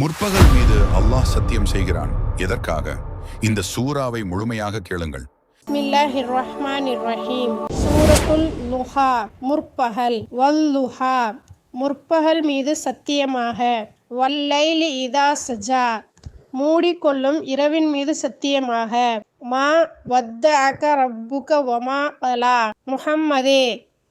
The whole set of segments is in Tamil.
முற்பகல் மீது அல்லாஹ் சத்தியம் செய்கிறான். எதற்காக? இந்த சூறாவை முழுமையாக கேளுங்கள். ரஹீம் சூரத்துல் லுஹா முற்பகல். வல்லுஹா முற்பகல் மீது சத்தியமாக. வல்லைலி இதா சஜா மூடிக்கொள்ளும் இரவின் மீது சத்தியமாக. மா வத்த அக ரப்புக வமா அலா. முஹம்மதே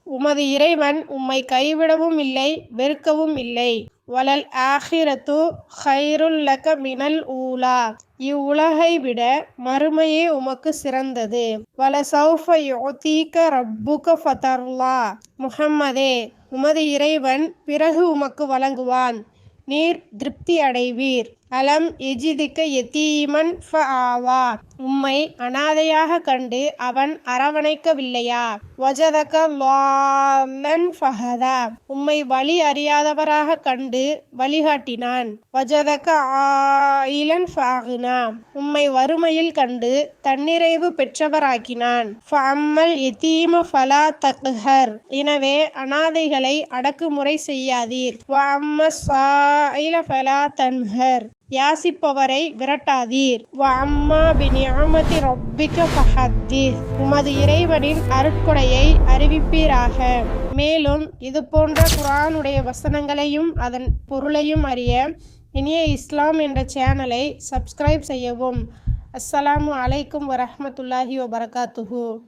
உமது இறைவன் உம்மை கைவிடவும் இல்லை வெறுக்கவும் இல்லை. வலல் ஆஹிரத்து ஹைருல்லக மினல் ஊலா. இவ்வுலகை விட மறுமையே உமக்கு சிறந்தது. வல சௌஃப யோதீக்க ரப்புக ஃபதர்லா. முஹம்மதே உமது இறைவன் பிறகு உமக்கு வழங்குவான். நீர் திருப்தி அடைவீர். அலம் எஜிதிக்க எத்தீமன் ஃப ஆவா உம்மை அனாதையாக கண்டு அவன் அரவணைக்கவில்லையா? வஜதக லாலன் ஃபஹதா. உம்மை வழி அறியாதவராக கண்டு வழிகாட்டினான். வஜதக ஆயிலன் ஃபாகுனா உம்மை வறுமையில் கண்டு தன்னிறைவு பெற்றவராக்கினான். ஃபம்மல் எத்தீம ஃபலா தக்ஹர். எனவே அனாதைகளை அடக்குமுறை செய்யாதீர். வஅம்ம சாயில ஃபலா தன்ஹர். யாசிப்பவரை விரட்டாதீர். அம்மா பினியாமதி ரொப்பிக்க ஃபஹத்தீர். உமது இறைவனின் அருட்கொடையை அறிவிப்பீராக. மேலும் இது போன்ற குரானுடைய வசனங்களையும் அதன் பொருளையும் அறிய இனிய இஸ்லாம் என்ற சேனலை சப்ஸ்கிரைப் செய்யவும். அஸ்ஸலாமு அலைக்கும் வரஹமத்துல்லாஹி வபரகாத்துஹூ.